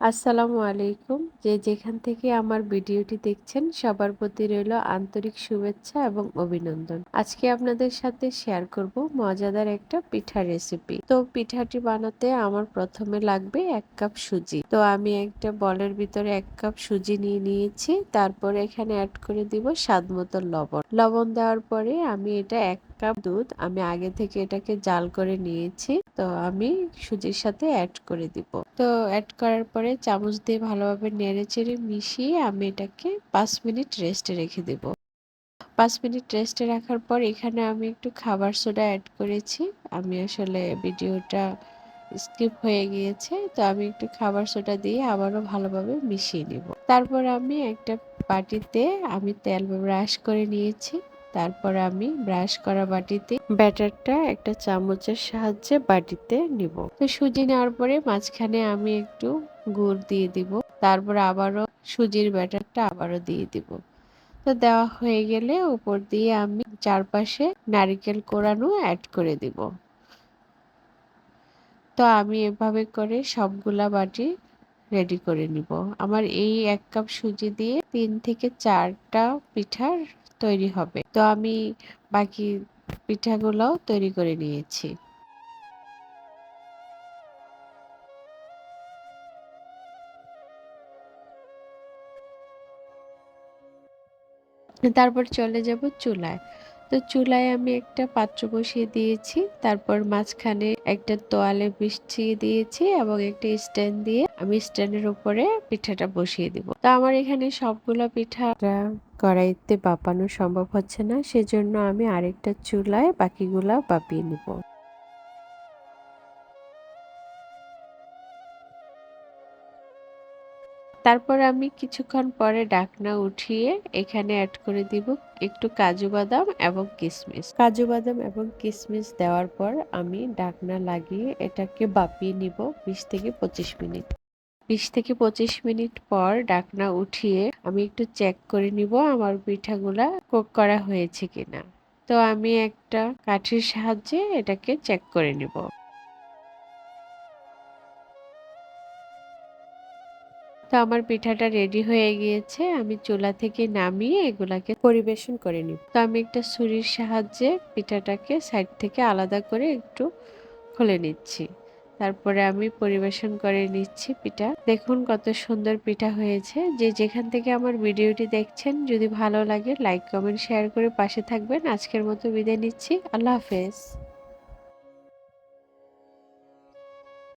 আসসালামু আলাইকুম। যে যেখান থেকে আমার ভিডিওটি দেখছেন, সবার প্রতি রইল আন্তরিক শুভেচ্ছা এবং অভিনন্দন। আজকে আপনাদের সাথে শেয়ার করব মজাদার একটা পিঠা রেসিপি তো পিঠাটি বানাতে আমার প্রথমে লাগবে এক কাপ সুজি। তো আমি একটা বলের ভিতরে এক কাপ সুজি নিয়ে নিয়েছি। তারপরে এখানে অ্যাড করে দিব স্বাদ মতো লবণ। লবণ দেওয়ার পরে আমি এটা এক কাপ দুধ আমি আগে থেকে এটাকে জাল করে নিয়েছি, তো আমি সুজির সাথে অ্যাড করে দিব। তো অ্যাড করার পরে চামচ দিয়ে ভালোভাবে নেড়ে চেড়ে মিশিয়ে আমি এটাকে পাঁচ মিনিট রেস্টে রেখে দেব। পাঁচ মিনিট রেস্টে রাখার পর এখানে আমি একটু খাবার সোডা অ্যাড করেছি। আমি আসলে ভিডিওটা স্কিপ হয়ে গিয়েছে, তো আমি একটু খাবার সোডা দিয়ে আবারও ভালোভাবে মিশিয়ে নিব। তারপর আমি একটা বাটিতে আমি তেল ব্রাশ করে নিয়েছি। তারপর আমি ব্রাশ করা বাটিতে ব্যাটারটা একটা চামচের সাহায্যে বাটিতে নিব। তো সুজি নেওয়ার পরে মাঝখানে আমি একটু গুড় দিয়ে দিব। তারপর আবারও সুজির ব্যাটারটা আবারও দিয়ে দিব। তো দেওয়া হয়ে গেলে উপর দিয়ে আমি চারপাশে নারিকেল কোরানো অ্যাড করে দিব। তো আমি এভাবে করে সবগুলা বাটি রেডি করে নিব। আমার এই এক কাপ সুজি দিয়ে তিন থেকে চারটা পিঠার তৈরি হবে। তো আমি বাকি পিঠাগুলোও তৈরি করে নিয়েছি। তারপর চলে যাব চুলায়। তো চুলায় আমি একটা পাত্র বসিয়ে দিয়েছি। তারপর মাঝখানে একটা তোয়ালে বিছিয়ে দিয়েছি এবং একটা স্ট্যান্ড দিয়ে আমি স্ট্যান্ডের উপরে পিঠাটা বসিয়ে দিব। তো আমার এখানে সবগুলো পিঠা কড়াইতে বাপানো সম্ভব হচ্ছে না। সেজন্য আমি আরেকটা চুলায় বাকিগুলা বাপিয়ে নিব। তারপর আমি কিছুক্ষণ পরে ডাকনা উঠিয়ে এখানে অ্যাড করে দিব একটু কাজু বাদাম এবং কিশমিশ কাজু বাদাম এবং কিশমিশ দেওয়ার পর আমি ডাকনা লাগিয়ে এটাকে বাপিয়ে নিব বিশ থেকে পঁচিশ মিনিট। বিশ থেকে পঁচিশ মিনিট পর ডাকনা উঠিয়ে আমি একটু চেক করে নিব আমার পিঠাগুলা কোক করা হয়েছে কিনা। তো আমি একটা কাঠির সাহায্যে এটাকে চেক করে নিব। তো আমার পিঠাটা রেডি হয়ে গিয়েছে, আমি চুলা থেকে নামিয়ে এগুলাকে পরিবেশন করে নিব। তো আমি একটা ছুরির সাহায্যে পিঠাটাকে সাইড থেকে আলাদা করে একটু খুলে নিচ্ছি। তারপরে আমি পরিবেশন করে নিচ্ছি পিঠা। দেখুন কত সুন্দর পিঠা হয়েছে। যে যেখান থেকে আমার ভিডিওটি দেখছেন, যদি ভালো লাগে লাইক কমেন্ট শেয়ার করে পাশে থাকবেন। আজকের মতো বিদায় নিচ্ছি। আল্লাহ হাফেজ।